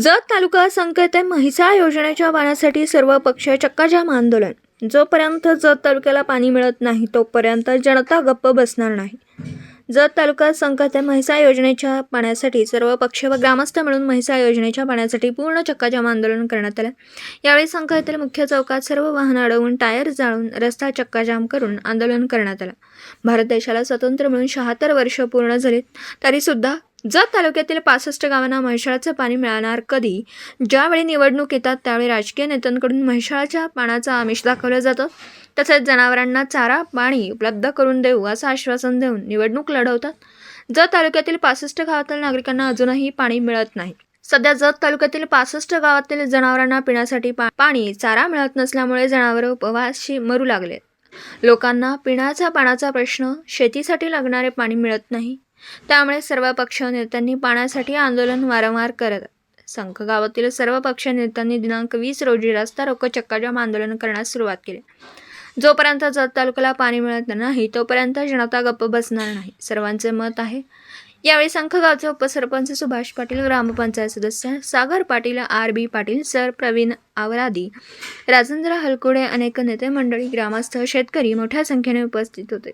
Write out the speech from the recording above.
जत तालुका संकेत म्हैसाळ योजनेच्या पाण्यासाठी सर्व पक्ष चक्काजाम आंदोलन. जोपर्यंत जत तालुक्याला पाणी मिळत नाही तोपर्यंत जनता गप्प बसणार नाही. जत तालुका संकेत म्हैसाळ योजनेच्या पाण्यासाठी सर्व पक्ष व ग्रामस्थ मिळून म्हैसाळ योजनेच्या पाण्यासाठी पूर्ण चक्काजाम आंदोलन करण्यात आलं. यावेळी संघातील मुख्य चौकात सर्व वाहनं अडवून टायर जाळून रस्ता चक्काजाम करून आंदोलन करण्यात आलं. भारत देशाला स्वतंत्र मिळून शहात्तर वर्ष पूर्ण झालीत तरीसुद्धा जत तालुक्यातील पासष्ट गावांना म्हैसाळाचं पाणी मिळणार कधी? ज्यावेळी निवडणूक येतात त्यावेळी राजकीय नेत्यांकडून म्हैसाळाच्या पाण्याचं आमिष दाखवलं जातं. तसेच जनावरांना चारा पाणी उपलब्ध करून देऊ असं आश्वासन देऊन निवडणूक लढवतात. जत तालुक्यातील पासष्ट गावातील नागरिकांना अजूनही पाणी मिळत नाही. सध्या जत तालुक्यातील पासष्ट गावातील जनावरांना पिण्यासाठी पा- पाणी चारा मिळत नसल्यामुळे जनावरं उपवाशी मरू लागले लोकांना पिण्याचा पाण्याचा प्रश्न शेतीसाठी लागणारे पाणी मिळत नाही. त्यामुळे सर्व पक्ष नेत्यांनी पाण्यासाठी आंदोलन वारंवार करत संघ गावातील सर्व पक्ष नेत्यांनी दिनांक वीस रोजी रस्ता रोको चक्काजाम आंदोलन करण्यास सुरुवात केली. जोपर्यंत जत तालुक्याला पाणी मिळत नाही तोपर्यंत जनता गप्प बसणार नाही सर्वांचे मत आहे. यावेळी संखगावचे उपसरपंच सुभाष पाटील ग्रामपंचायत सदस्य Sagar Patil R B Patil sir Pravin Awaradi Rajendra Halkude अनेक नेते मंडळी ग्रामस्थ शेतकरी मोठ्या संख्येने उपस्थित होते.